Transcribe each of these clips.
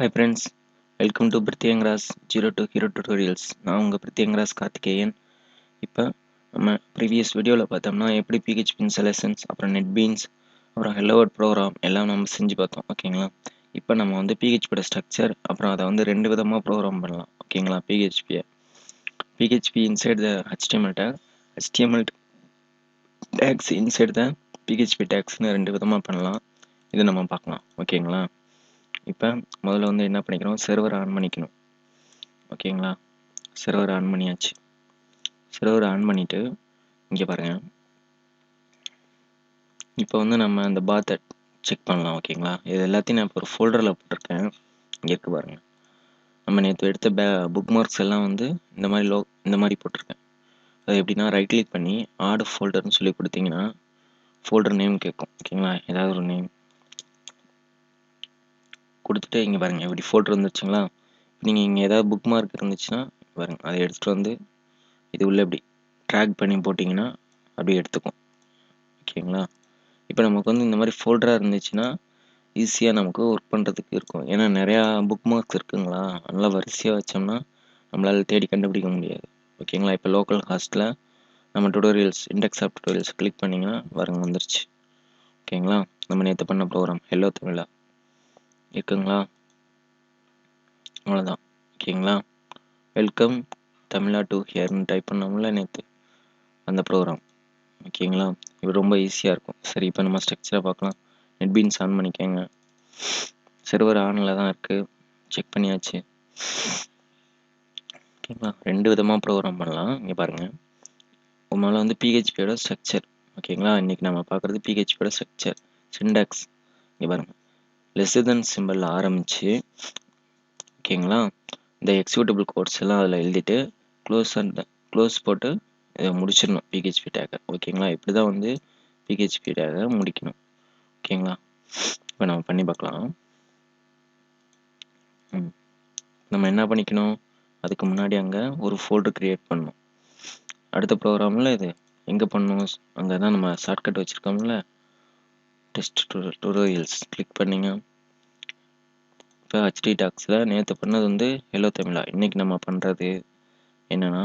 Hi friends welcome to Prithiyangara's zero to hero tutorials நான் உங்கள் பிரித்தியங்கராஸ் கார்த்திகேயன். இப்போ நம்ம ப்ரீவியஸ் வீடியோவில் பார்த்தோம்னா எப்படி பிஹெச்பி இன்சலேஷன்ஸ் அப்புறம் நெட் பீன்ஸ் அப்புறம் ஹெல்லோவர்ட் ப்ரோக்ராம் எல்லாம் நம்ம செஞ்சு பார்த்தோம் ஓகேங்களா இப்போ நம்ம வந்து பிஹெச்பியோட ஸ்ட்ரக்சர் அப்புறம் அதை வந்து ரெண்டு விதமாக ப்ரோக்ராம் பண்ணலாம் ஓகேங்களா பிஹெச்பியை PHP inside the HTML tag HTML tags inside the PHP டேக்ஸ்னு ரெண்டு விதமாக பண்ணலாம். இது நம்ம பார்க்கலாம் ஓகேங்களா இப்போ முதல்ல வந்து என்ன பண்ணிக்கிறோம் சர்வர் ஆன் பண்ணிக்கணும். ஓகேங்களா? சர்வர் ஆன் பண்ணியாச்சு. சர்வர் ஆன் பண்ணிவிட்டு இங்கே பாருங்கள் இப்போ வந்து நம்ம அந்த பாத்தை செக் பண்ணலாம் ஓகேங்களா? இது எல்லாத்தையும் நான் இப்போ ஒரு ஃபோல்டரில் போட்டிருக்கேன். இங்கே இருக்குது பாருங்கள் நம்ம நேற்று எடுத்த பே புக் மார்க்ஸ் எல்லாம் வந்து இந்த மாதிரி லோ இந்த மாதிரி போட்டிருக்கேன். அது எப்படின்னா ரைட் கிளிக் பண்ணி ஆடு ஃபோல்டர்னு சொல்லி கொடுத்தீங்கன்னா ஃபோல்டர் நேம் கேட்கும். ஓகேங்களா? ஏதாவது ஒரு நேம் கொடுத்துட்டு இங்கே பாருங்கள் இப்படி ஃபோட்டோ வந்துருச்சுங்களா நீங்கள் இங்கே ஏதாவது புக் மார்க் இருந்துச்சுன்னா பாருங்கள் அதை எடுத்துகிட்டு வந்து இது உள்ள இப்படி ட்ராக் பண்ணி போட்டிங்கன்னா அப்படியே எடுத்துக்கும். ஓகேங்களா? இப்போ நமக்கு வந்து இந்த மாதிரி ஃபோல்டராக இருந்துச்சுன்னா ஈஸியாக நமக்கு ஒர்க் பண்ணுறதுக்கு இருக்கும். ஏன்னா நிறையா புக் மார்க்ஸ் இருக்குங்களா? நல்லா வரிசையாக வச்சோம்னா நம்மளால் தேடி கண்டுபிடிக்க முடியாது. ஓகேங்களா? இப்போ லோக்கல் ஹாஸ்ட்டில் நம்ம tutorials index of tutorials click பண்ணிங்கன்னா வரங்க வந்துருச்சு. ஓகேங்களா? நம்ம நேற்று பண்ண ப்ரோக்ராம் ஹெல்லோ தமிழா இருக்குங்களா? அவ்வளோதான் ஓகேங்களா? வெல்கம் தமிழா டூ ஹியர்னு டைப் பண்ணோம்ல நேற்று அந்த ப்ரோக்ராம் ஓகேங்களா? இது ரொம்ப ஈஸியாக இருக்கும். சரி இப்போ நம்ம ஸ்ட்ரக்சரை பார்க்கலாம். நெட் பீன்ஸ் ஆன் பண்ணிக்கோங்க. சர்வர் ஆனில் தான் இருக்குது செக் பண்ணியாச்சு. ஓகேங்களா? ரெண்டு விதமாக ப்ரோக்ராம் பண்ணலாம். இங்கே பாருங்கள் உங்களால் வந்து பிஹெச்பியோட ஸ்ட்ரக்சர் ஓகேங்களா? இன்றைக்கி நம்ம பார்க்குறது பிஹெச்பியோட ஸ்ட்ரக்சர் சிண்டாக்ஸ் இங்கே பாருங்கள் லெஸ் தென் சிம்பிளில் ஆரம்பித்து ஓகேங்களா இந்த எக்ஸிக்யூட்டபிள் கோட்ஸ் எல்லாம் அதில் எழுதிட்டு க்ளோஸ் அண்ட் க்ளோஸ் போட்டு இதை முடிச்சிடணும் பிஹெச்பி டேக்கை ஓகேங்களா இப்படி தான் வந்து பிஹெச்பி டேக்கை முடிக்கணும். ஓகேங்களா இப்போ நம்ம பண்ணி பார்க்கலாம். ம். நம்ம என்ன பண்ணிக்கணும்? அதுக்கு முன்னாடி அங்கே ஒரு ஃபோல்டர் க்ரியேட் பண்ணணும். அடுத்த ப்ரோக்ராமில் இது எங்கே பண்ணணும்? அங்கே தான் நம்ம ஷார்ட்கட் வச்சுருக்கோம்ல. டெஸ்ட் டுட்டோரியல்ஸ் கிளிக் பண்ணிங்க. இப்போ ஹெச்டி டாக்ஸில் நேற்று பண்ணது வந்து ஹெலோ தமிழா இன்றைக்கி நம்ம பண்ணுறது என்னென்னா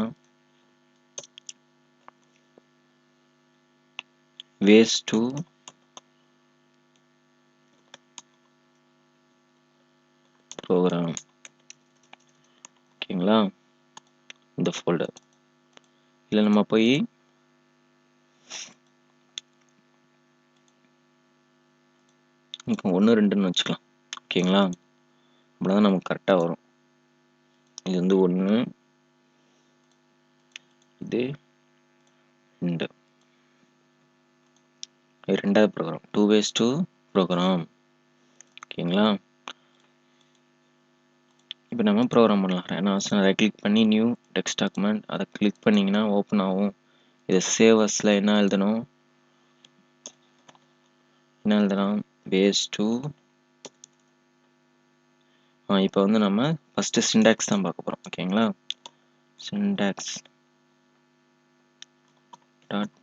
வேஸ் டு ப்ரோக்ராம் ஓகேங்களா? இந்த ஃபோல்டர் இல்லை நம்ம போய் ஒன்று ரெண்டுன்னு வச்சுக்கலாம். ஓகேங்களா? அப்படிதான் நமக்கு கரெக்டாக வரும். இது வந்து ஒன்று இது ரெண்டு. ரெண்டாவது program two ways to program ஓகேங்களா? இப்போ நம்ம ப்ரோக்ராம் பண்ணலாம். ஏன்னா ரைட் கிளிக் பண்ணி நியூ டெக்ஸ்ட் டாக்குமெண்ட் அதை கிளிக் பண்ணிங்கன்னா ஓப்பன் ஆகும். இதை சேவஸில் என்ன எழுதணும்? என்ன எழுதலாம்? பேஸ் டூ இப்போ வந்து நம்ம ஃபஸ்ட்டு சிண்டாக்ஸ் தான் பார்க்க போகிறோம் ஓகேங்களா சிண்டாக்ஸ் டாட்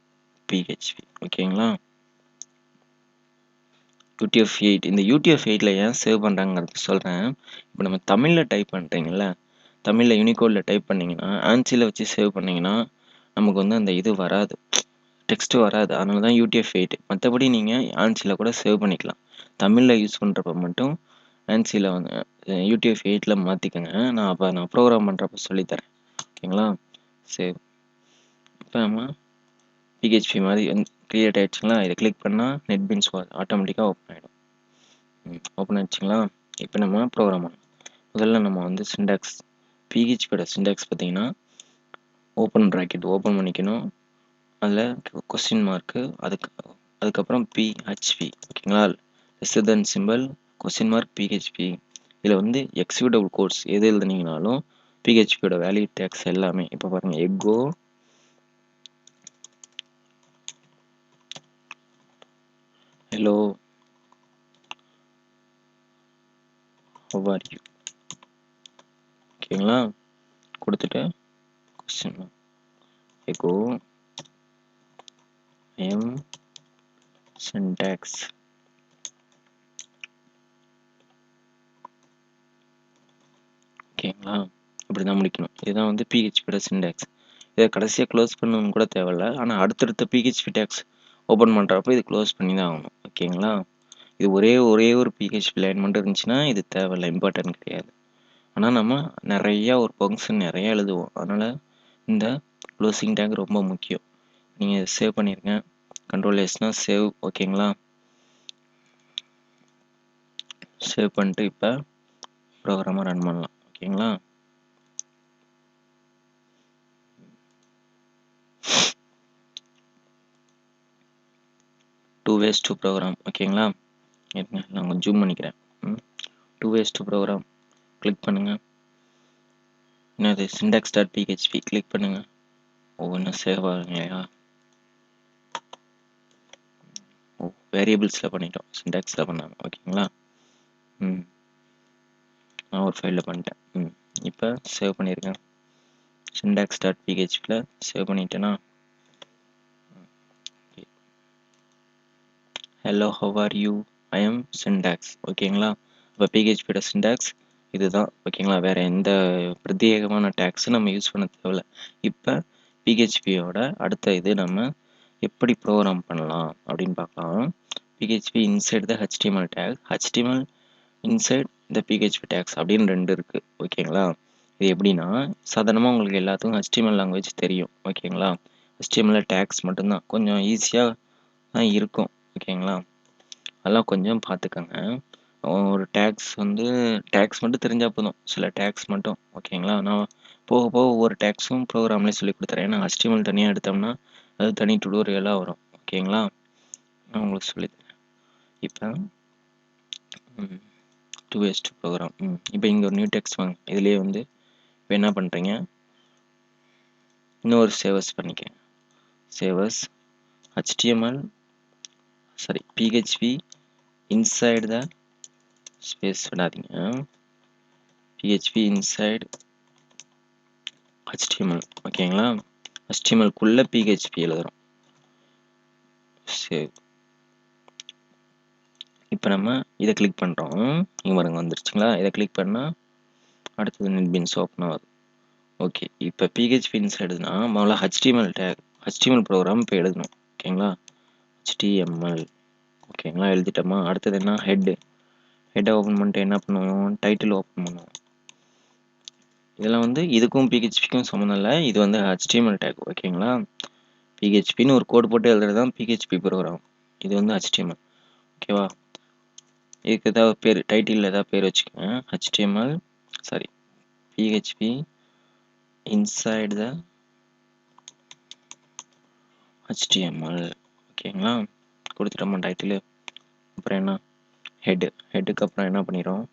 பிஹெச்பி ஓகேங்களா யூடிஎஃப் எயிட் இந்த யூடிஎஃப் எயிட்டில் ஏன் சேவ் பண்ணுறாங்கிறது சொல்கிறேன் இப்போ நம்ம தமிழில் டைப் பண்ணுறீங்கள தமிழில் யூனிகோடில் டைப் பண்ணிங்கன்னா ஆன்சியில் வச்சு சேவ் பண்ணிங்கன்னா நமக்கு வந்து அந்த இது வராது. டெக்ஸ்ட் வராது. அதனால தான் யூடிஎஃப் எயிட் மற்றபடி நீங்கள் ஆன்சியில் கூட சேவ் பண்ணிக்கலாம். தமிழில் யூஸ் பண்ணுறப்ப மட்டும் ஆன்சியில் வந்து யூடிஎஃப் எயிட்டில் மாற்றிக்கோங்க நான் அப்போ நான் ப்ரோக்ராம் பண்ணுறப்ப சொல்லித்தரேன். ஓகேங்களா? சரி. இப்போ நம்ம பிஹெச்பி மாதிரி வந்து க்ரியேட் ஆகிடுச்சுங்களா இதை கிளிக் பண்ணால் நெட் பீன்ஸ் ஆட்டோமேட்டிக்காக ஓப்பன் ஆகிடும் ஓப்பன் ஆகிடுச்சிங்களா இப்போ நம்ம ப்ரோக்ராம் பண்ணோம் முதல்ல நம்ம வந்து சிண்டாக்ஸ் பிஹெச்பியோட சிண்டாக்ஸ் பார்த்தீங்கன்னா ஓப்பன் ப்ராக்கெட் ஓப்பன் பண்ணிக்கணும். அதில் கொஸ்டின் மார்க்கு அதுக்கு அதுக்கப்புறம் பிஹெச்பி ஓகேங்களா? Less than symbol question mark PHP இதில் வந்து எக்ஸிக்யூட்டபிள் கோர்ஸ் எது எழுதுனீங்கனாலும் பிஹெச்பியோட வேல்யூ டேக்ஸ் எல்லாமே இப்போ பாருங்கள் எக்கோ ஹலோ ஹவ் யூ ஓகேங்களா? கொடுத்துட்டு கொஸ்டின் எக்கோ எம் syntax. இப்படி தான் முடிக்கணும். இதுதான் வந்து பிஹெச்பியோட சின்டாக்ஸ் இதை கடைசியாக க்ளோஸ் பண்ணணும்னு கூட தேவையில்ல. ஆனால் அடுத்தடுத்த பிஹெச்பி டேக்ஸ் ஓப்பன் பண்ணுறப்ப இது க்ளோஸ் பண்ணி தான் ஆகணும் ஓகேங்களா இது ஒரே ஒரே ஒரு பிஹெச்பி லைன் மட்டும் இருந்துச்சுன்னா இது தேவையில்லை இம்பார்ட்டன்ட் கிடையாது. ஆனால் நம்ம நிறையா ஒரு ஃபங்க்ஷன் நிறையா எழுதுவோம். அதனால் இந்த க்ளோசிங் டேக் ரொம்ப முக்கியம். நீங்கள் சேவ் பண்ணிடுங்க கண்ட்ரோல் எஸ்னால் சேவ் ஓகேங்களா சேவ் பண்ணிட்டு இப்போ ப்ரோக்ராமை ரன் பண்ணலாம். ஓகேங்களா டூ வேஸ் டூ ப்ரோக்ராம் ஓகேங்களா இருங்க நான் கொஞ்சம் ஜூம் பண்ணிக்கிறேன். Two ways to program click பண்ணுங்கள் என்னது? சிண்டாக்ஸ் டாட் பிஹெச்பி கிளிக் பண்ணுங்கள் ஒவ்வொன்றும் சேவ் ஆகுங்களையா ஓ வேரியபிள்ஸில் பண்ணிட்டோம். சிண்டாக்ஸில் பண்ணாங்க ஓகேங்களா ம். நான் ஒரு ஃபைலில் பண்ணிட்டேன். ம். இப்போ சேவ் பண்ணியிருக்கேன் சிண்டாக்ஸ் டாட் பிஹெச்பியில் சேவ் பண்ணிட்டேன்னா hello how are you I am syntax ஓகேங்களா இப்போ பிஹெச்பியோட சிண்டாக்ஸ் இதுதான் ஓகேங்களா வேறு எந்த பிரத்யேகமான டேக்ஸும் நம்ம யூஸ் பண்ண தேவையில்ல. இப்போ பிஹெச்பியோட அடுத்த இது நம்ம எப்படி ப்ரோக்ராம் பண்ணலாம் அப்படின்னு பார்க்கலாம். PHP inside the HTML tags HTML inside the PHP tags அப்படின்னு ரெண்டு இருக்குது ஓகேங்களா இது எப்படின்னா சாதாரணமாக உங்களுக்கு எல்லாத்துக்கும் ஹெச்டிஎம்எல் லாங்குவேஜ் தெரியும் ஓகேங்களா ஹெச்டிஎம்எல் டேக்ஸ் மட்டும்தான் கொஞ்சம் ஈஸியாக தான் இருக்கும். ஓகேங்களா? அதெல்லாம் கொஞ்சம் பார்த்துக்கோங்க ஒரு டேக்ஸ் வந்து டேக்ஸ் மட்டும் தெரிஞ்சால் போதும். சில டேக்ஸ் மட்டும் ஓகேங்களா? நான் போக போக ஒவ்வொரு டேக்ஸும் ப்ரோக்ராம்லேயே சொல்லி கொடுத்துறேன். ஏன்னா ஹஸ்டிமல் தனியாக எடுத்தோம்னா அது தனி டுடோரியலாக வரும். ஓகேங்களா? நான் உங்களுக்கு சொல்லித்தரேன் இப்போ டூ எஸ் டூ ப்ரோக்ராம் ம் இப்போ இங்கே ஒரு நியூ டெக்ஸ்ட் வாங்க. இதுலேயே வந்து இப்போ என்ன பண்ணுறீங்க இன்னொரு சேவஸ் பண்ணிக்க save as HTML sorry PHP inside the space விடாதீங்க. பிஹெச்பி இன்சைடு html ஓகேங்களா? ஹச்டிஎம்எல்குள்ளே பிஹெச்பி எழுதுறோம். சரி. இப்போ நம்ம இதை கிளிக் பண்ணுறோம் இங்கே பாருங்க வந்துருச்சுங்களா? இதை கிளிக் பண்ணால் அடுத்தது நெட்பின்ஸ் ஓப்பன் ஆகுது. ஓகே இப்போ பிஹெச்பி இன்சைடுனா முதல்ல ஹச்டிஎம்எல் டேக் ஹச்டிஎம்எல் ப்ரோக்ராம் இப்போ எழுதணும். ஓகேங்களா? ஹெச்டிஎம்எல் ஓகேங்களா எழுதிட்டோமா? அடுத்தது என்ன? ஹெட்டு ஹெட்டை ஓப்பன் பண்ணிட்டு என்ன பண்ணுவோம்? டைட்டில் ஓப்பன் பண்ணுவோம். இதெல்லாம் வந்து இதுக்கும் பிஹெச்பிக்கும் சம்மந்தம் இல்லை. இது வந்து ஹெச்டிஎம்எல் டேக் ஓகேங்களா பிஹெச்பின்னு ஒரு கோட் போட்டு எழுதுறது தான் பிஹெச்பி ப்ரோக்ராம் இது வந்து ஹெச்டிஎம்எல் ஓகேவா இதுக்கு ஏதாவது பேர் டைட்டில் ஏதாவது பேர் வச்சுக்கோங்க. HTML sorry PHP inside the HTML ஓகேங்களா? கொடுத்துட்டோமா டைட்டிலு அப்புறம் என்ன? ஹெட்டு ஹெட்டுக்கு அப்புறம் என்ன பண்ணிடுறோம்?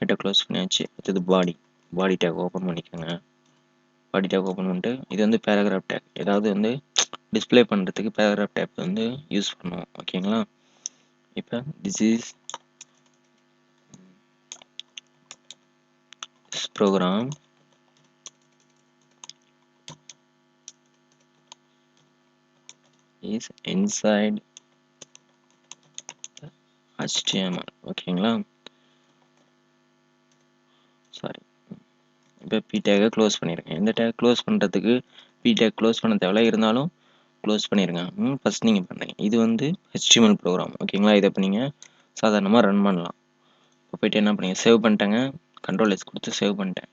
ஹெட்டை க்ளோஸ் பண்ணியாச்சு. அடுத்தது பாடி பாடி டேக் ஓப்பன் பண்ணிக்கோங்க. பாடி டேக் ஓப்பன் பண்ணிட்டு இது வந்து பேராகிராஃப் டேக் ஏதாவது வந்து டிஸ்பிளே பண்ணுறதுக்கு பேராகிராஃப் டேக் வந்து யூஸ் பண்ணுவோம். ஓகேங்களா? இப்போ this is program is inside HTML ஓகேங்களா சாரி இப்போ பி டேக்கை க்ளோஸ் பண்ணியிருக்கேன் இந்த டேக் க்ளோஸ் பண்ணுறதுக்கு பி டேக் க்ளோஸ் பண்ண தேவையில்ல. இருந்தாலும் க்ளோஸ் பண்ணிடுங்க ம் ஃபஸ்ட் நீங்கள் பண்ணுங்கள் இது வந்து ஹெச்டிஎம்எல் ப்ரோக்ராம் ஓகேங்களா இதை இப்போ நீங்கள் சாதாரணமாக ரன் பண்ணலாம். இப்போ போயிட்டு என்ன பண்ணுங்க? சேவ் பண்ணிட்டேங்க. கண்ட்ரோல் எஸ் கொடுத்து சேவ் பண்ணிட்டேன்.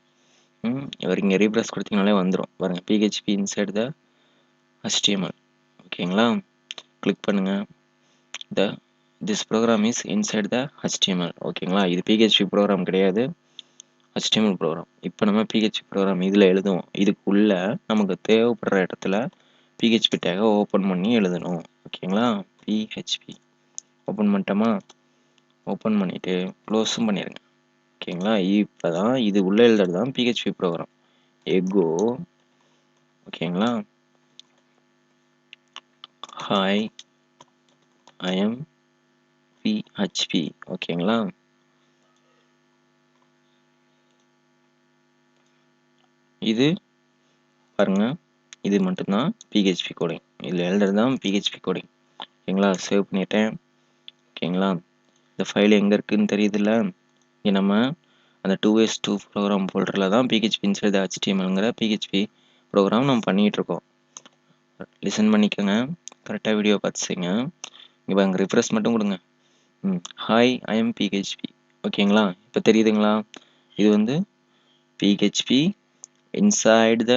ம் இவர் இங்கே ரீப்ரெஸ் கொடுத்தீங்கனாலே வந்துடும் பாருங்கள் பிஹெச்பி இன்சைட் த ஹெச்டிஎம்எல் ஓகேங்களா? கிளிக் பண்ணுங்கள் the this program is inside the HTML ஓகேங்களா? இது பிஹெச்பி ப்ரோக்ராம் கிடையாது. ஹச்டிஎம்எல் ப்ரோக்ராம் இப்போ நம்ம பிஹெச்பி ப்ரோக்ராம் இதில் எழுதுவோம். இதுக்குள்ளே நமக்கு தேவைப்படுற இடத்துல பிஹெச்பி டேகை ஓப்பன் பண்ணி எழுதணும். ஓகேங்களா? PHP open பண்ணிட்டோமா? ஓப்பன் பண்ணிவிட்டு க்ளோஸும் பண்ணிடுங்க ஓகேங்களா? இப்போ தான் இது உள்ளே எழுதுறது தான் பிஹெச்பி ப்ரோக்ராம் எகோ ஓகேங்களா? ஹாய் ஐ எம் பிஹெச்பி ஓகேங்களா இது பாருங்க இது மட்டும்தான் பிஹெச்பி கோடிங் இதில் எழுதுறது தான் பிஹெச்பி கோடிங் ஓகேங்களா? சேவ் பண்ணிட்டேன். ஓகேங்களா? இந்த ஃபைல் எங்கே இருக்குதுன்னு தெரியுதுல்ல? இங்கே நம்ம அந்த டூ எஸ் டூ ப்ரோக்ராம் ஃபோல்டரில் தான் பிஹெச்பி இன்சைட் ஹெச்டிஎம்எல்ங்கிற பிஹெச்பி ப்ரோக்ராம் நம்ம பண்ணிகிட்டு இருக்கோம். லிசன் பண்ணிக்கோங்க. கரெக்டாக வீடியோ பார்த்துங்க இங்கே பாருங்க அங்கே ரிஃப்ரெஷ் மட்டும் கொடுங்க. ம் ஹாய் ஐஎம் பிஹெச்பி ஓகேங்களா இப்போ தெரியுதுங்களா? இது வந்து PHP inside the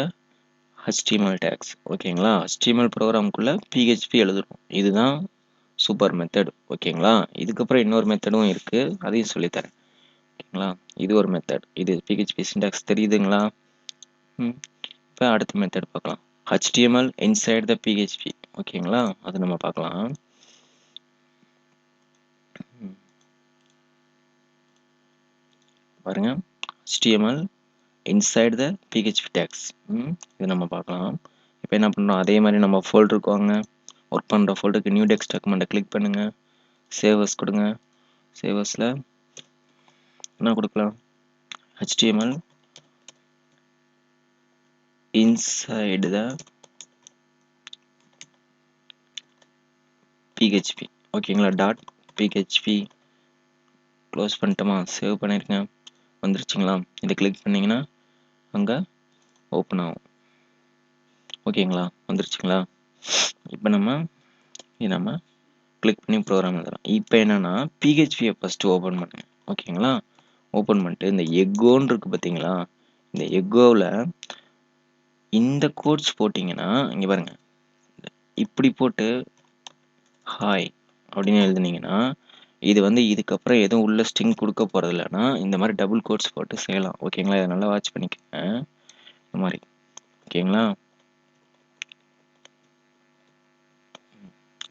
HTML tags ஓகேங்களா ஹச்டிஎம்எல் ப்ரோக்ராம்குள்ளே பிஹெச்பி எழுதுறோம். இதுதான் சூப்பர் மெத்தட் ஓகேங்களா இதுக்கப்புறம் இன்னொரு மெத்தடும் இருக்குது அதையும் சொல்லித்தரேன். ஓகேங்களா இது ஒரு மெத்தட் இது பிஹெச்பி சின்டாக்ஸ் தெரியுதுங்களா? ம் இப்போ அடுத்த மெத்தட் பார்க்கலாம். ஹச்டிஎம்எல் இன்சைட் த பிஹெச்பி ஓகேங்களா? அது நம்ம பார்க்கலாம். பாருங்க. HTML inside the PHP tags இது நம்ம பார்க்கலாம். இப்போ என்ன பண்ணுறோம் அதே மாதிரி நம்ம ஃபோல்டருக்கு வாங்க. ஒர்க் பண்ணுற ஃபோல்டருக்கு நியூ டெக்ஸ்ட் டாக்குமெண்ட்டை கிளிக் பண்ணுங்கள் சேவர்ஸ் கொடுங்க. சேவர்ஸில் என்ன கொடுக்கலாம்? HTML inside the PHP ஓகேங்களா டாட் பிஹெச்பி க்ளோஸ் பண்ணிட்டோமா? சேவ் பண்ணியிருக்கேன் வந்துருச்சுங்களா? இதை கிளிக் பண்ணிங்கன்னா அங்கே ஓப்பன் ஆகும். ஓகேங்களா வந்துருச்சுங்களா? இப்போ நம்ம இது நம்ம கிளிக் பண்ணி ப்ரோக்ராம் எழுதலாம். இப்போ என்னென்னா பிஹெச்பியை ஃபஸ்ட்டு ஓப்பன் பண்ணுங்க. ஓகேங்களா ஓப்பன் பண்ணிட்டு இந்த எக்கோன்னு இருக்குது பார்த்தீங்களா? இந்த எக்கோவில் இந்த கோட்ஸ் போட்டிங்கன்னா இங்கே பாருங்கள் இப்படி போட்டு ஹாய் அப்படின்னு எழுதுனீங்கன்னா இது வந்து இதுக்கப்புறம் எதுவும் உள்ள ஸ்ட்ரிங் கொடுக்க போகிறது இல்லைன்னா இந்த மாதிரி டபுள் கோட்ஸ் போட்டு செய்யலாம். ஓகேங்களா இதை நல்லா வாட்ச் பண்ணிக்கோங்க. இந்த மாதிரி. ஓகேங்களா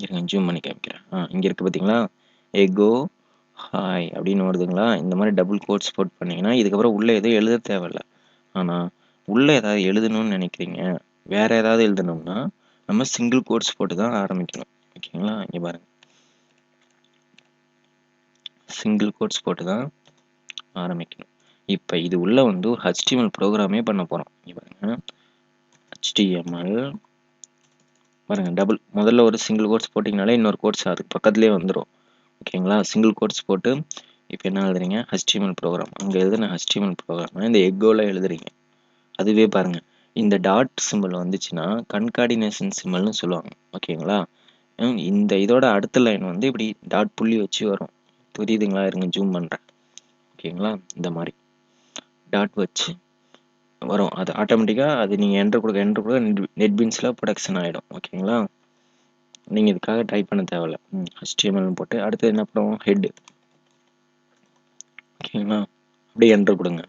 இருங்க ஜூம் பண்ணி காமிக்கிறேன். ஆ இங்கே இருக்குது பார்த்தீங்களா எகோ ஹாய் அப்படின்னு வருதுங்களா? இந்த மாதிரி டபுள் கோட்ஸ் போட் பண்ணிங்கன்னா இதுக்கப்புறம் உள்ளே எதுவும் எழுத தேவையில்ல. ஆனால் உள்ளே ஏதாவது எழுதணும்னு நினைக்கிறீங்க வேறு ஏதாவது எழுதணும்னா நம்ம சிங்கிள் கோட்ஸ் போட்டு தான் ஆரம்பிக்கணும். ஓகேங்களா? இங்கே பாருங்க. சிங்கிள் கோட்ஸ் போட்டு தான் ஆரம்பிக்கணும். இப்போ இது உள்ள வந்து ஒரு ஹெச்டிஎம்எல் ப்ரோக்ராமே பண்ண போகிறோம் இங்கே பாருங்க. ஹெச்டிஎம்எல் பாருங்க டபுள் முதல்ல ஒரு சிங்கிள் கோட்ஸ் போட்டிங்கனாலே இன்னொரு கோட்ஸ் அதுக்கு பக்கத்துலேயே வந்துடும் ஓகேங்களா? சிங்கிள் கோட்ஸ் போட்டு இப்போ என்ன எழுதுறீங்க? ஹெச்டிஎம்எல் ப்ரோக்ராம் அங்கே எழுதுன ஹெச்டிஎம்எல் ப்ரோக்ராம் இந்த எக்கோவில் எழுதுறீங்க. அதுவே பாருங்க. இந்த டாட் சிம்பிள் வந்துச்சுன்னா கன்கார்டினேஷன் சிம்பிள்னு சொல்லுவாங்க. ஓகேங்களா? இந்த இதோட அடுத்த லைன் வந்து இப்படி டாட் புள்ளி வச்சு வரும். புரியுதுங்களா? இருங்க ஜூம் பண்ணுறேன் ஓகேங்களா? இந்த மாதிரி. டாட் வச்சு வரும். அது ஆட்டோமேட்டிக்காக அது நீங்கள் என்ட்ரு கொடுக்க என்ட்ரு கொடுக்க நெட் பீன்ஸில் ப்ரொடக்ஷன் ஆகிடும் ஓகேங்களா? நீங்கள் இதுக்காக டைப் பண்ண தேவையில்ல. ஹெச்டிஎம்எல்னு போட்டு அடுத்து என்ன பண்ணுவோம் ஹெட்டு ஓகேங்களா? அப்படியே என்ட்ரு கொடுங்க.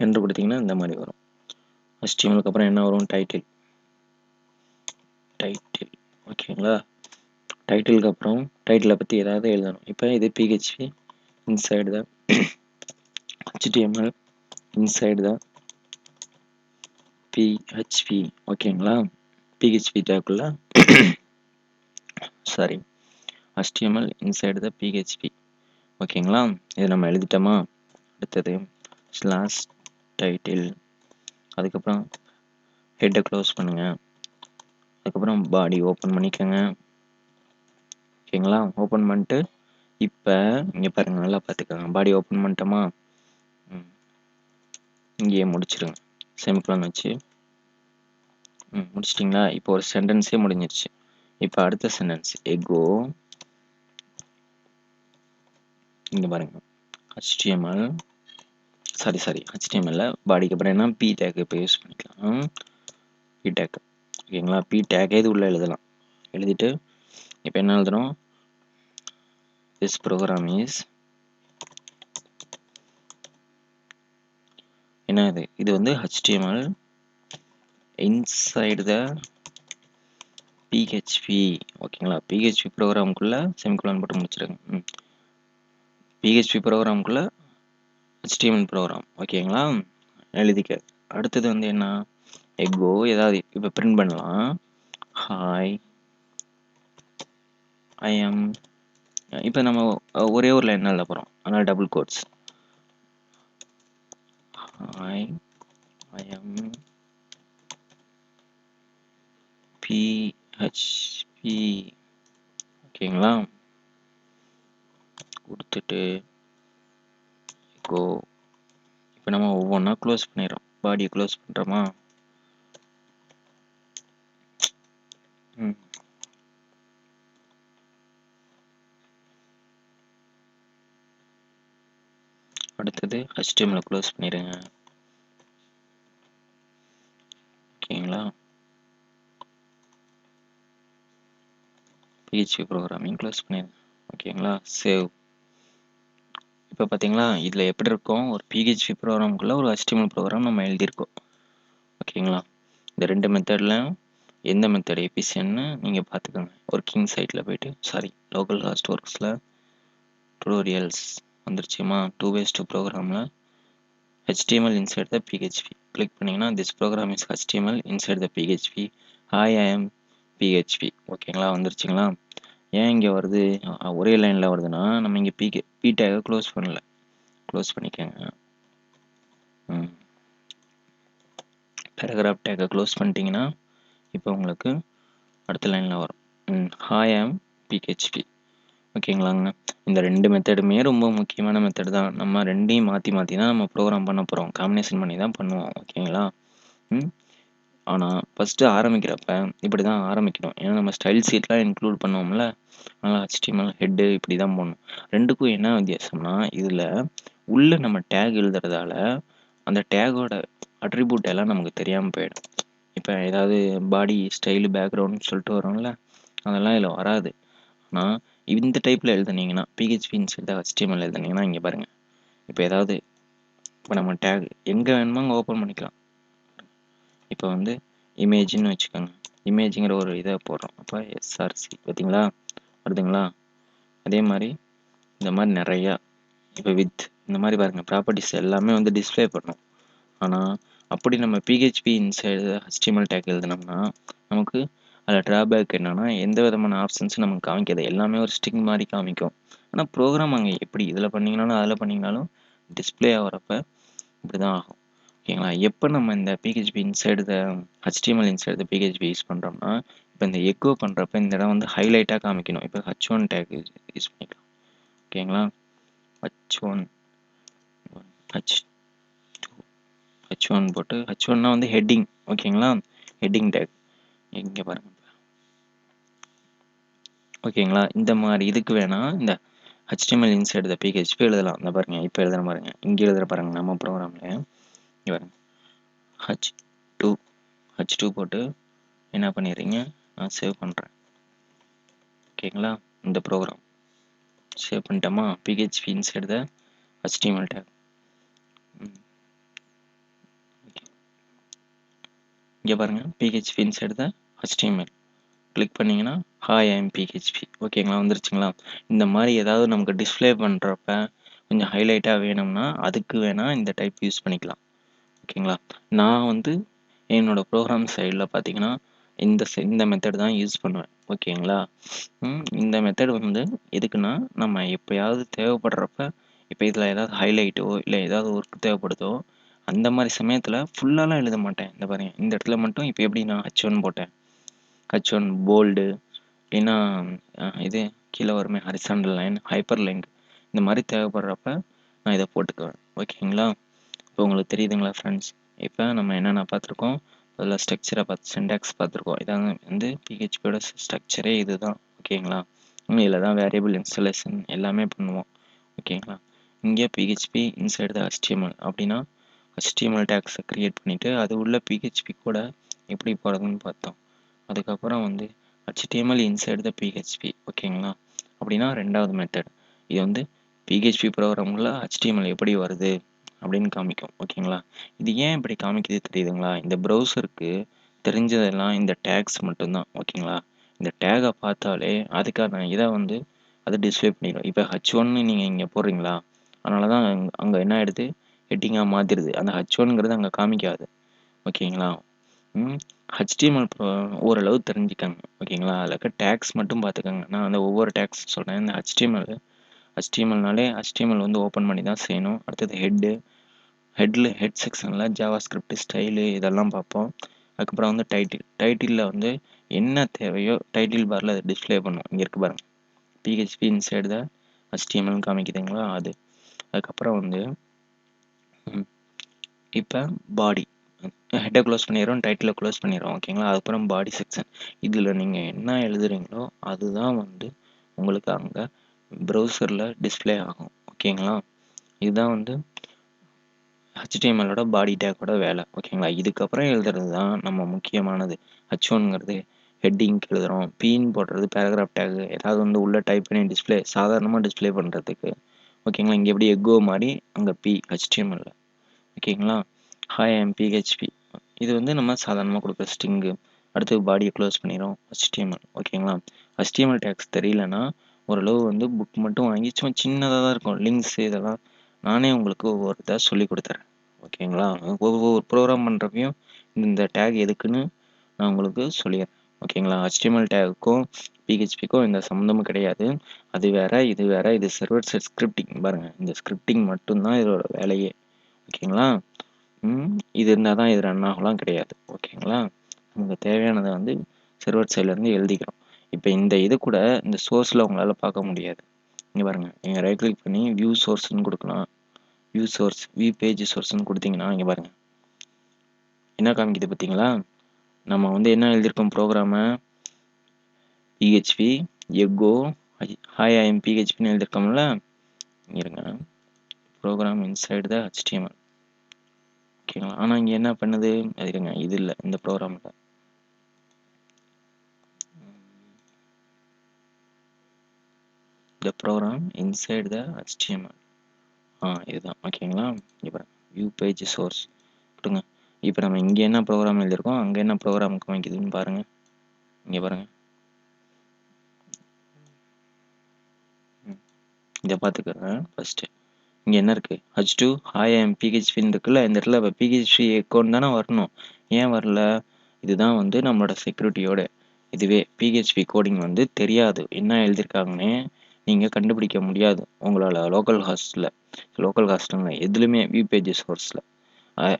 என்ட்ரு கொடுத்தீங்கன்னா இந்த மாதிரி வரும். ஹெச்டிஎம்எலுக்கு அப்புறம் என்ன வரும்? டைட்டில் டைட்டில் ஓகேங்களா? டைட்டிலுக்கு அப்புறம் டைட்டிலை பற்றி ஏதாவது எழுதணும். இப்போ இது PHP inside the HTML inside the PHP ஓகேங்களா PHP டேக்குள்ள sorry HTML inside the PHP ஓகேங்களா இது நம்ம எழுதிட்டோமா? அடுத்தது ஸ்லாஷ் டைட்டில் அதுக்கப்புறம் ஹெட்டை க்ளோஸ் பண்ணுங்கள் அதுக்கப்புறம் பாடி ஓப்பன் பண்ணிக்கோங்க. ஓகேங்களா? ஓப்பன் பண்ணிட்டு இப்போ இங்கே பாருங்கள் நல்லா பார்த்துக்கோங்க பாடி ஓப்பன் பண்ணிட்டோமா? இங்கேயே முடிச்சிருங்க. செமிக்லான் வச்சு. ம் முடிச்சிட்டிங்களா? இப்போ ஒரு சென்டென்ஸே முடிஞ்சிருச்சு. இப்போ அடுத்த சென்டென்ஸ் எகோ இங்கே பாருங்க. ஹச்டிஎம்எல் சாரி சாரி ஹச்டிஎம்எல்ல பாடிக்கு அப்புறம் என்ன? பி டேக் இப்போ யூஸ் பண்ணிக்கலாம். பி டேக் ஓகேங்களா? பி டேக்கே இது உள்ளே எழுதலாம். எழுதிட்டு இப்போ என்ன எழுதுறோம் திஸ் ப்ரோக்ராம் இஸ் என்ன இது? இது வந்து HTML இன்சைடு த பிஹெச்பி ஓகேங்களா? பிஹெச்பி ப்ரோக்ராம்குள்ளே செமிகுலான் போட்டு முடிச்சிடுங்க ம். பிஹெச்பி ப்ரோக்ராம்குள்ளே ஹெச்டிஎம்எல் ப்ரோக்ராம் ஓகேங்களா? எழுதிக்க. அடுத்தது வந்து என்ன? எக்கோ ஏதாவது. இப்போ பிரிண்ட் பண்ணலாம். ஹாய் ஐ எம் இப்போ நம்ம ஒரே ஒரு லைன் எழுத போகிறோம் அதனால் double quotes I I am PHP ஓகேங்களா கொடுத்துட்டு கோ இப்போ நம்ம ஒவ்வொன்றா க்ளோஸ் பண்ணிடுறோம். பாடியை க்ளோஸ் பண்ணுறோமா ம். அடுத்தது HTML க்ளோஸ் பண்ணிடுங்க ஓகேங்களா? பிஹெச்பி ப்ரோக்ராமிங் க்ளோஸ் பண்ணிடுங்க ஓகேங்களா? சேவ் இப்போ பார்த்தீங்களா இதில் எப்படி இருக்கும்? ஒரு பிஹெச்பி ப்ரோக்ராம்குள்ளே ஒரு ஹெச்டிஎம்எல் ப்ரோக்ராம் நம்ம எழுதியிருக்கோம். ஓகேங்களா? இந்த ரெண்டு மெத்தட்லையும் எந்த மெத்தட் எபிசியன்னு நீங்கள் பார்த்துக்கோங்க ஒர்க்கிங் சைட்டில் போயிட்டு சாரி லோக்கல் ஹாஸ்ட் ஒர்க்ஸில் டுடோரியல்ஸ் வந்துருச்சுமா டூ வேஸ் டூ ப்ரோக்ராமில் HTML inside the PHP click பண்ணிங்கன்னா this program is HTML inside the PHP hi I PHP ஓகேங்களா வந்துருச்சுங்களா? ஏன் இங்கே வருது? ஒரே லைனில் வருதுன்னா நம்ம இங்கே பிகே பி டேகை க்ளோஸ் பண்ணல. க்ளோஸ் பண்ணிக்கோங்க. ம். பேராகிராஃப் டேக்கை க்ளோஸ் பண்ணிட்டீங்கன்னா இப்போ உங்களுக்கு அடுத்த லைனில் வரும். ம் ஹாய் ஆம் பிஹெச்பி ஓகேங்களாங்க? இந்த ரெண்டு மெத்தடுமே ரொம்ப முக்கியமான மெத்தட் தான். நம்ம ரெண்டையும் மாற்றி மாற்றி தான் நம்ம ப்ரோக்ராம் பண்ண போகிறோம் காம்பினேஷன் பண்ணி தான் பண்ணுவோம். ஓகேங்களா? ம்? ஆனால் ஃபஸ்ட்டு ஆரம்பிக்கிறப்ப இப்படி தான் ஆரம்பிக்கணும். ஏன்னா நம்ம ஸ்டைல் சீட்லாம் இன்க்ளூட் பண்ணுவோம்ல. அதனால் HTML ஹெட்டு இப்படி தான் போடணும். ரெண்டுக்கும் என்ன வித்தியாசம்னா இதில் உள்ளே நம்ம டேக் எழுதுறதால அந்த டேகோட அட்ரிபியூட் எல்லாம் நமக்கு தெரியாமல் போயிடும். இப்போ ஏதாவது பாடி ஸ்டைலு பேக்ரவுண்ட்னு சொல்லிட்டு வரும்ல அதெல்லாம் இதில் வராது. ஆனால் இந்த டைப்பில் எழுதுனீங்கன்னா பிஹெச்பி இன்சைட் ஹெச்டிஎம்எல் எழுதுனீங்கன்னா இங்கே பாருங்கள் இப்போ ஏதாவது இப்போ நம்ம டேக் எங்கே வேணுமோ அங்கே ஓப்பன் பண்ணிக்கலாம். இப்போ வந்து இமேஜின்னு வச்சுக்கோங்க. இமேஜுங்கிற ஒரு இதை போடுறோம். அப்போ எஸ்ஆர்சி பார்த்தீங்களா வருதுங்களா? அதே மாதிரி இந்த மாதிரி நிறையா இப்போ வித் இந்த மாதிரி பாருங்கள் ப்ராப்பர்ட்டிஸ் எல்லாமே வந்து டிஸ்ப்ளே பண்ணோம். ஆனால் அப்படி நம்ம பிஹெச்பி இன்சைடு ஹெச்டிஎம்எல் டேக் எழுதுனோம்னா நமக்கு அதில் ட்ராபேக் என்னென்னா எந்த விதமான ஆப்ஷன்ஸும் நமக்கு காமிக்காது. எல்லாமே ஒரு ஸ்டிக் மாதிரி காமிக்கும். ஆனால் ப்ரோக்ராம் அங்கே எப்படி இதில் பண்ணிங்கனாலும் அதில் பண்ணிங்கனாலும் டிஸ்ப்ளே ஆகிறப்ப இப்படி தான் ஆகும் ஓகேங்களா எப்போ நம்ம இந்த PHP inside the HTML inside the PHP use பண்ணுறோம்னா இப்போ இந்த எக்கோ பண்ணுறப்ப இந்த இடம் வந்து ஹைலைட்டாக காமிக்கணும். இப்போ ஹச் ஒன் டேக் யூஸ் பண்ணிக்கலாம். ஓகேங்களா H one H two H one போட்டு ஹச் ஒன்னா வந்து ஹெட்டிங் ஓகேங்களா ஹெட்டிங் டேக் இங்கே பாருங்கள் ஓகேங்களா? இந்த மாதிரி இதுக்கு வேணால் இந்த ஹெச்டிஎம்எல் இன்சைடு த பிஹெச்பி எழுதலாம். இந்த பாருங்கள் இப்போ எழுதுகிற பாருங்க. இங்கே எழுதுகிற பாருங்க நம்ம ப்ரோக்ராமில் இங்கே பாருங்க. ஹச் டூ ஹச் டூ போட்டு என்ன பண்ணிடுறீங்க? நான் சேவ் பண்ணுறேன் ஓகேங்களா? இந்த program save பண்ணிட்டோமா? PHP inside the HTML tab இங்கே பாருங்கள் PHP inside the HTML click பண்ணிங்கன்னா ஹாய் ஐம் பிஹெச்பி ஓகேங்களா வந்துருச்சுங்களா? இந்த மாதிரி ஏதாவது நமக்கு டிஸ்ப்ளே பண்ணுறப்ப கொஞ்சம் ஹைலைட்டாக வேணும்னா அதுக்கு வேணால் இந்த டைப் யூஸ் பண்ணிக்கலாம். ஓகேங்களா நான் வந்து என்னோட ப்ரோக்ராம் சைடில் பார்த்தீங்கன்னா இந்த இந்த மெத்தட் தான் யூஸ் பண்ணுவேன். ஓகேங்களா இந்த மெத்தட் வந்து எதுக்குன்னா நம்ம எப்போயாவது தேவைப்படுறப்ப இப்போ இதில் ஏதாவது ஹைலைட்டோ இல்லை ஏதாவது ஒர்க் தேவைப்படுதோ அந்த மாதிரி சமயத்தில் ஃபுல்லாலாம் எழுத மாட்டேன். இந்த பாருங்க இந்த இடத்துல மட்டும் இப்போ எப்படி நான் ஹச் ஒன் போட்டேன்? ஹச் ஒன் போல்டு இல்லைன்னா இது கீழே வருமே ஹரிசாண்டல் லைன் ஹைப்பர் லிங்க் இந்த மாதிரி தேவைப்படுறப்ப நான் இதை போட்டுக்குவேன். ஓகேங்களா? இப்போ உங்களுக்கு தெரியுதுங்களா ஃப்ரெண்ட்ஸ் இப்போ நம்ம என்னென்ன பார்த்துருக்கோம்? அதில் ஸ்ட்ரக்சரை பார்த்து சின்டாக்ஸ் பார்த்துருக்கோம். இதான் வந்து பிஹெச்பியோட ஸ்ட்ரக்சரே இது தான் ஓகேங்களா? இதில் தான் வேரியபிள் இன்ஸ்டலேஷன் எல்லாமே பண்ணுவோம். ஓகேங்களா? இங்கே பிஹெச்பி இன்சைடு த ஹெச்டிஎம்எல் அப்படின்னா ஹெச்டிஎம்எல் டேக்ஸை க்ரியேட் பண்ணிவிட்டு அது உள்ள பிஹெச்பி கூட எப்படி போகிறதுன்னு பார்த்தோம். அதுக்கப்புறம் வந்து ஹச்டிஎம்எல் இன்சைடு த பிஹெச்பி ஓகேங்களா அப்படின்னா ரெண்டாவது மெத்தட் இது வந்து பிஹெச்பி ப்ரோக்ராமில் ஹச்டிஎம்எல் எப்படி வருது அப்படின்னு காமிக்கும் ஓகேங்களா இது ஏன் இப்படி காமிக்குது தெரியுதுங்களா? இந்த ப்ரௌசருக்கு தெரிஞ்சதெல்லாம் இந்த டேக்ஸ் மட்டும்தான் ஓகேங்களா இந்த டேகை பார்த்தாலே அதுக்கான இதை வந்து அது டிஸ்பிளே பண்ணிடும். இப்போ ஹச் ஒன்னு நீங்கள் இங்கே போடுறீங்களா? அதனால தான் அங்கே என்ன ஆகிடுது ஹெட்டிங்காக மாற்றிடுது அந்த ஹச் ஒன்ங்கிறது அங்கே காமிக்காது ஓகேங்களா ஹச்டிஎம்எல் ஓரளவு தெரிஞ்சுக்கங்க ஓகேங்களா? அதில் இருக்க டேக்ஸ் மட்டும் பார்த்துக்கோங்க நான் அந்த ஒவ்வொரு டேக்ஸ் சொல்கிறேன் இந்த ஹெச்டிஎம்எல் ஹச்டிஎம்எல்னாலே ஹச்டிஎம்எல் வந்து ஓப்பன் பண்ணி தான் செய்யணும். அடுத்தது ஹெட்டு ஹெட்டில் ஹெட் செக்ஷனில் ஜாவா ஸ்கிரிப்ட் ஸ்டைலு இதெல்லாம் பார்ப்போம். அதுக்கப்புறம் வந்து டைட்டில் டைட்டிலில் வந்து என்ன தேவையோ டைட்டில் பாரில் அதை டிஸ்பிளே பண்ணும் இங்கே இருக்கு பாருங்கள் பிஹெச்பி இன்சைடு த ஹச்டிஎம்எல் காமிக்குதுங்களா? அது. அதுக்கப்புறம் வந்து இப்போ பாடி ஹெட்டை க்ளோஸ் பண்ணிடுறோம் டைட்டில் க்ளோஸ் பண்ணிடுறோம் ஓகேங்களா அதுக்கப்புறம் பாடி செக்ஷன் இதில் நீங்கள் என்ன எழுதுறீங்களோ அதுதான் வந்து உங்களுக்கு அங்கே ப்ரௌசரில் டிஸ்ப்ளே ஆகும் ஓகேங்களா இதுதான் வந்து ஹெச்டிஎம்எலோட பாடி டேக்கோட வேலை ஓகேங்களா இதுக்கப்புறம் எழுதுறது தான் நம்ம முக்கியமானது. ஹச் ஒன்ங்கிறது ஹெட்டிங் எழுதுகிறோம் பீன் போடுறது பேராகிராஃப் டேக் ஏதாவது வந்து உள்ளே டைப் பண்ணி டிஸ்ப்ளே சாதாரணமாக டிஸ்ப்ளே பண்ணுறதுக்கு ஓகேங்களா இங்கே எப்படி எக்கோ மாதிரி அங்கே பி ஹெச்டிஎம்எல்ல ஓகேங்களா ஹாய் ஐம் பிஹெச்பி இது வந்து நம்ம சாதாரணமாக கொடுக்குற ஸ்டிங்கு அடுத்து பாடியை க்ளோஸ் பண்ணிடும் ஹெச்டிஎம்எல் ஓகேங்களா ஹெச்டிஎம்எல் டேக்ஸ் தெரியலனா ஓரளவு வந்து புக் மட்டும் வாங்கி சும்மா சின்னதாக தான் இருக்கும். லிங்க்ஸ் இதெல்லாம் நானே உங்களுக்கு ஒவ்வொரு இதாக சொல்லி கொடுத்துறேன். ஓகேங்களா ஒவ்வொரு ப்ரோக்ராம் பண்ணுறப்பையும் இந்த டேக் எதுக்குன்னு நான் உங்களுக்கு சொல்லிடுறேன். ஓகேங்களா ஹெச்டிஎம்எல் டேக்குக்கும் பிஹெச்பிக்கும் இந்த சம்மந்தமும் கிடையாது. அது வேற இது வேற இது சர்வர் செட் ஸ்கிரிப்டிங் பாருங்கள் இந்த ஸ்கிரிப்டிங் மட்டும்தான் இதோட வேலையே. ஓகேங்களா இது இருந்தால் தான் இது ரன் ஆகலாம் கிடையாது. ஓகேங்களா? நமக்கு தேவையானதை வந்து சர்வர் சைட்லேருந்து எழுதிக்கிறோம். இப்போ இந்த இது கூட இந்த சோர்ஸில் உங்களால் பார்க்க முடியாது. இங்கே பாருங்கள் நீங்கள் ரைட் கிளிக் பண்ணி வியூ சோர்ஸ்னு கொடுக்கலாம். வியூ சோர்ஸ் வியூ பேஜ் சோர்ஸ்னு கொடுத்தீங்கன்னா இங்கே பாருங்கள் என்ன காமிக்குது பார்த்தீங்களா நம்ம வந்து என்ன எழுதியிருக்கோம்? ப்ரோக்ராமை பிஹெச்பி எக்கோ ஹாய் ஐஎம் பிஹெச்பின்னு எழுதியிருக்கோம்ல? இருங்க. ப்ரோக்ராம் இன்சைடு த ஹெச்டிஎம்எல் ஓகேங்களா? ஆனால் இங்கே என்ன பண்ணுது? அது இருங்க இது இல்லை இந்த ப்ரோக்ராமில் the program inside the HTML ஆ இதுதான். ஓகேங்களா? இப்போ வியூ பேஜ் சோர்ஸ் கொடுங்க. இப்போ நம்ம இங்கே என்ன ப்ரோக்ராம் எழுதியிருக்கோம் அங்கே என்ன ப்ரோக்ராம் வாங்கிக்குதுன்னு பாருங்கள் இங்கே பாருங்கள் இதை பார்த்துக்கிறேன் ஃபஸ்ட்டு இங்கே என்ன இருக்குது ஹச் டூ ஹாய் எம் பிஹெச்பின்னு இருக்குல்ல? இந்த இடத்துல இப்போ பிஹெச்பி அக்கௌண்ட் தானே வரணும். ஏன் வரல? இதுதான் வந்து நம்மளோட செக்யூரிட்டியோட இதுவே. பிஹெச்பி கோடிங் வந்து தெரியாது. என்ன எழுதியிருக்காங்கன்னே நீங்கள் கண்டுபிடிக்க முடியாது. உங்களோட லோக்கல் ஹாஸ்டில் லோக்கல் ஹாஸ்டல்ல எதுலையுமே விபேஜ் சோர்ஸில்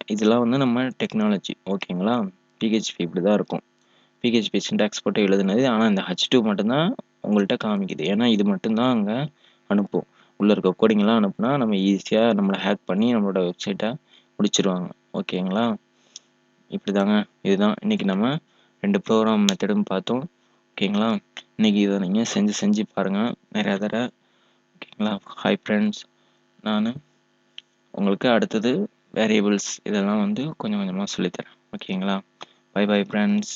இதெல்லாம் வந்து நம்ம டெக்னாலஜி ஓகேங்களா பிஹெச்பி இப்படி தான் இருக்கும். பிஹெச்பி சின்டாக்ஸ் போட்டு எழுதுனது. ஆனால் இந்த ஹச் டூ மட்டும்தான் உங்கள்கிட்ட காமிக்குது. ஏன்னா இது மட்டும்தான் அங்கே அனுப்பும். உள்ளே இருக்க கோடிங்லாம் அனுப்புனா நம்ம ஈஸியாக நம்மளை ஹேக் பண்ணி நம்மளோட வெப்சைட்டை முடிச்சிருவாங்க. ஓகேங்களா இப்படி தாங்க இதுதான். இன்றைக்கி நம்ம ரெண்டு ப்ரோக்ராம் மெத்தடும் பார்த்தோம். ஓகேங்களா இன்றைக்கி இதை நீங்கள் செஞ்சு செஞ்சு பாருங்கள் நிறையா தடவை. ஓகேங்களா ஹாய் ஃப்ரெண்ட்ஸ் நான் உங்களுக்கு அடுத்தது வேரியபிள்ஸ் இதெல்லாம் வந்து கொஞ்சம் கொஞ்சமாக சொல்லித்தரேன். ஓகேங்களா பை பை ஃப்ரெண்ட்ஸ்